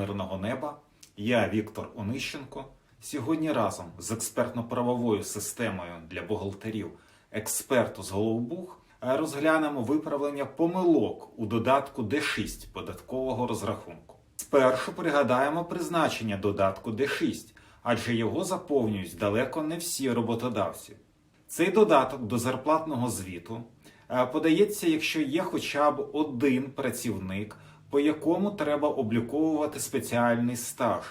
мирного неба. Я Віктор Онищенко. Сьогодні разом з експертно-правовою системою для бухгалтерів експерту з Головбух е, розглянемо виправлення помилок у додатку D6 податкового розрахунку. Спершу пригадаємо призначення додатку D6, адже його заповнюють далеко не всі роботодавці. Цей додаток до зарплатного звіту е, подається, якщо є хоча б один працівник, по якому треба обліковувати спеціальний стаж,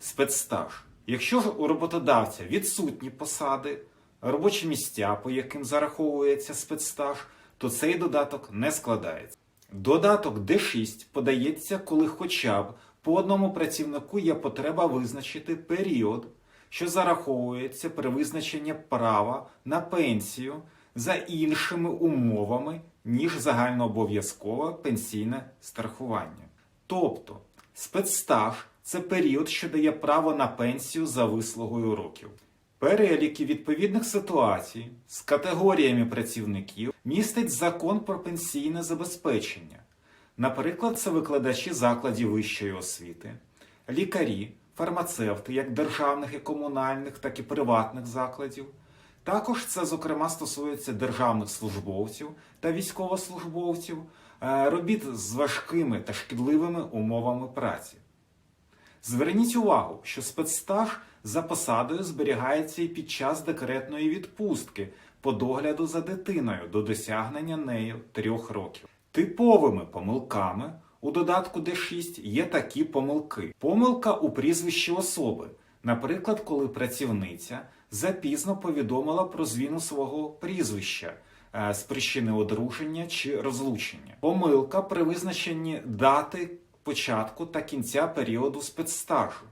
спецстаж. Якщо ж у роботодавця відсутні посади, робочі місця, по яким зараховується спецстаж, то цей додаток не складається. Додаток D6 подається, коли хоча б по одному працівнику є потреба визначити період, що зараховується при визначенні права на пенсію за іншими умовами, ніж загальнообов'язкове пенсійне страхування. Тобто, спецстаж це період, що дає право на пенсію за вислугою років. Переліки відповідних ситуацій з категоріями працівників містить закон про пенсійне забезпечення. Наприклад, це викладачі закладів вищої освіти, лікарі, фармацевти як державних і комунальних, так і приватних закладів. Також це, зокрема, стосується державних службовців та військовослужбовців, е, робіт з важкими та шкідливими умовами праці. Зверніть увагу, що спецстаж за посадою зберігається і під час декретної відпустки по догляду за дитиною до досягнення нею трьох років. Типовими помилками у додатку D6 є такі помилки: помилка у прізвищі особи, наприклад, коли працівниця запізно повідомила про зміну свого прізвища е, з причини одруження чи розлучення, помилка при визначенні дати початку та кінця періоду спецстажу,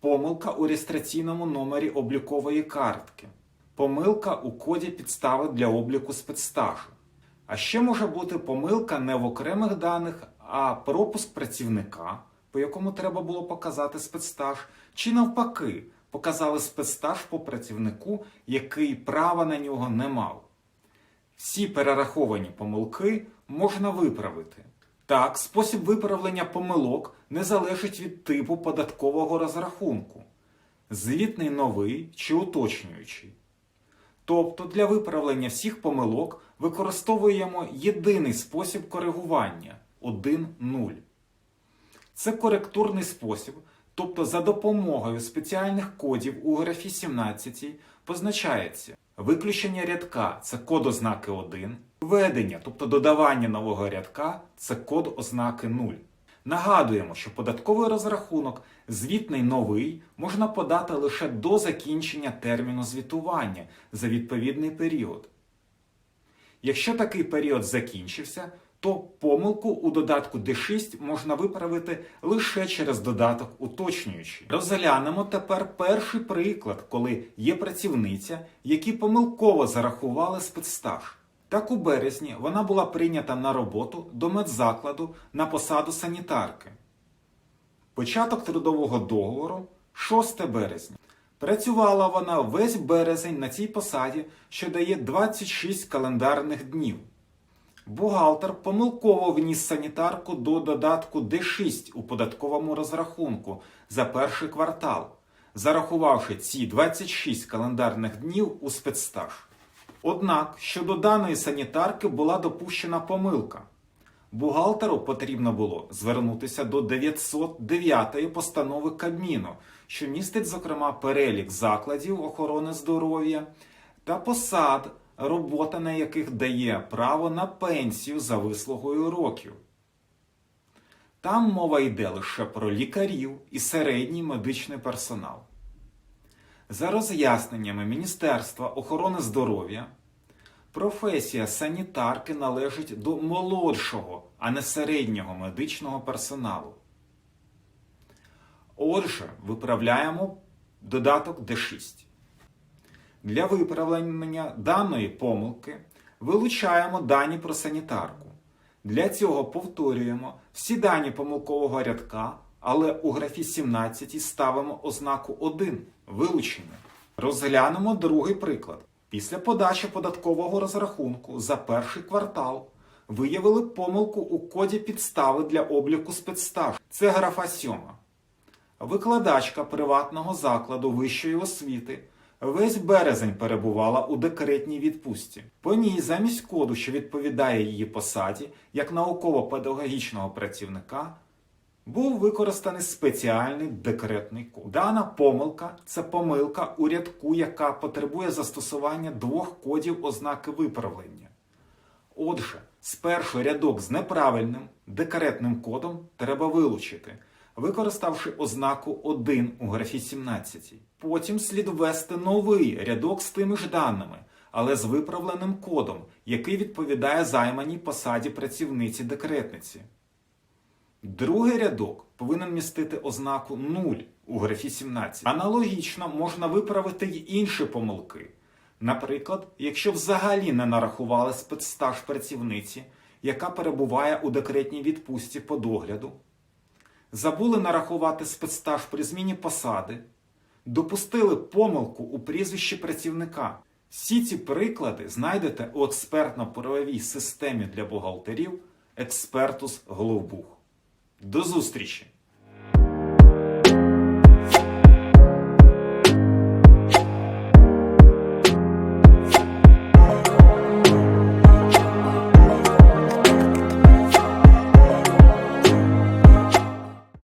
помилка у реєстраційному номері облікової картки, помилка у коді підстави для обліку спецстажу. А ще може бути помилка не в окремих даних, а пропуск працівника, по якому треба було показати спецстаж, чи навпаки, показали спецстаж по працівнику, який права на нього не мав. Всі перераховані помилки можна виправити. Так, спосіб виправлення помилок не залежить від типу податкового розрахунку, звітний новий чи уточнюючий. Тобто для виправлення всіх помилок використовуємо єдиний спосіб коригування 1.0. Це коректурний спосіб, тобто за допомогою спеціальних кодів у графі 17 позначається виключення рядка це код ознаки 1, введення, тобто додавання нового рядка це код ознаки 0. Нагадуємо, що податковий розрахунок звітний новий можна подати лише до закінчення терміну звітування за відповідний період. Якщо такий період закінчився, то помилку у додатку D6 можна виправити лише через додаток уточнюючий. Розглянемо тепер перший приклад, коли є працівниця, які помилково зарахували спецстаж. Так у березні вона була прийнята на роботу до медзакладу на посаду санітарки. Початок трудового договору 6 березня. Працювала вона весь березень на цій посаді, що дає 26 календарних днів. Бухгалтер помилково вніс санітарку до додатку D6 у податковому розрахунку за перший квартал, зарахувавши ці 26 календарних днів у спецстаж. Однак щодо даної санітарки була допущена помилка. Бухгалтеру потрібно було звернутися до 909 постанови Кабміну, що містить, зокрема, перелік закладів охорони здоров'я та посад, робота на яких дає право на пенсію за вислугою років. Там мова йде лише про лікарів і середній медичний персонал. За роз'ясненнями Міністерства охорони здоров'я, професія санітарки належить до молодшого, а не середнього медичного персоналу. Отже, виправляємо додаток D6. Для виправлення даної помилки вилучаємо дані про санітарку. Для цього повторюємо всі дані помилкового рядка, але у графі 17 ставимо ознаку 1 вилучення. Розглянемо другий приклад. Після подачі податкового розрахунку за перший квартал виявили помилку у коді підстави для обліку спецстажу. Це графа 7. Викладачка приватного закладу вищої освіти весь березень перебувала у декретній відпустці. По ній замість коду, що відповідає її посаді, як науково-педагогічного працівника, був використаний спеціальний декретний код. Дана помилка це помилка у рядку, яка потребує застосування двох кодів ознаки виправлення. Отже, спершу рядок з неправильним декретним кодом треба вилучити, використавши ознаку 1 у графі 17. Потім слід ввести новий рядок з тими ж даними, але з виправленим кодом, який відповідає займаній посаді працівниці декретниці. Другий рядок повинен містити ознаку 0 у графі 17. Аналогічно можна виправити й інші помилки. Наприклад, якщо взагалі не нарахували спецстаж працівниці, яка перебуває у декретній відпустці по догляду, забули нарахувати спецстаж при зміні посади, допустили помилку у прізвищі працівника. Всі ці приклади знайдете у експертно-правовій системі для бухгалтерів Експертус Головбух. До зустрічі!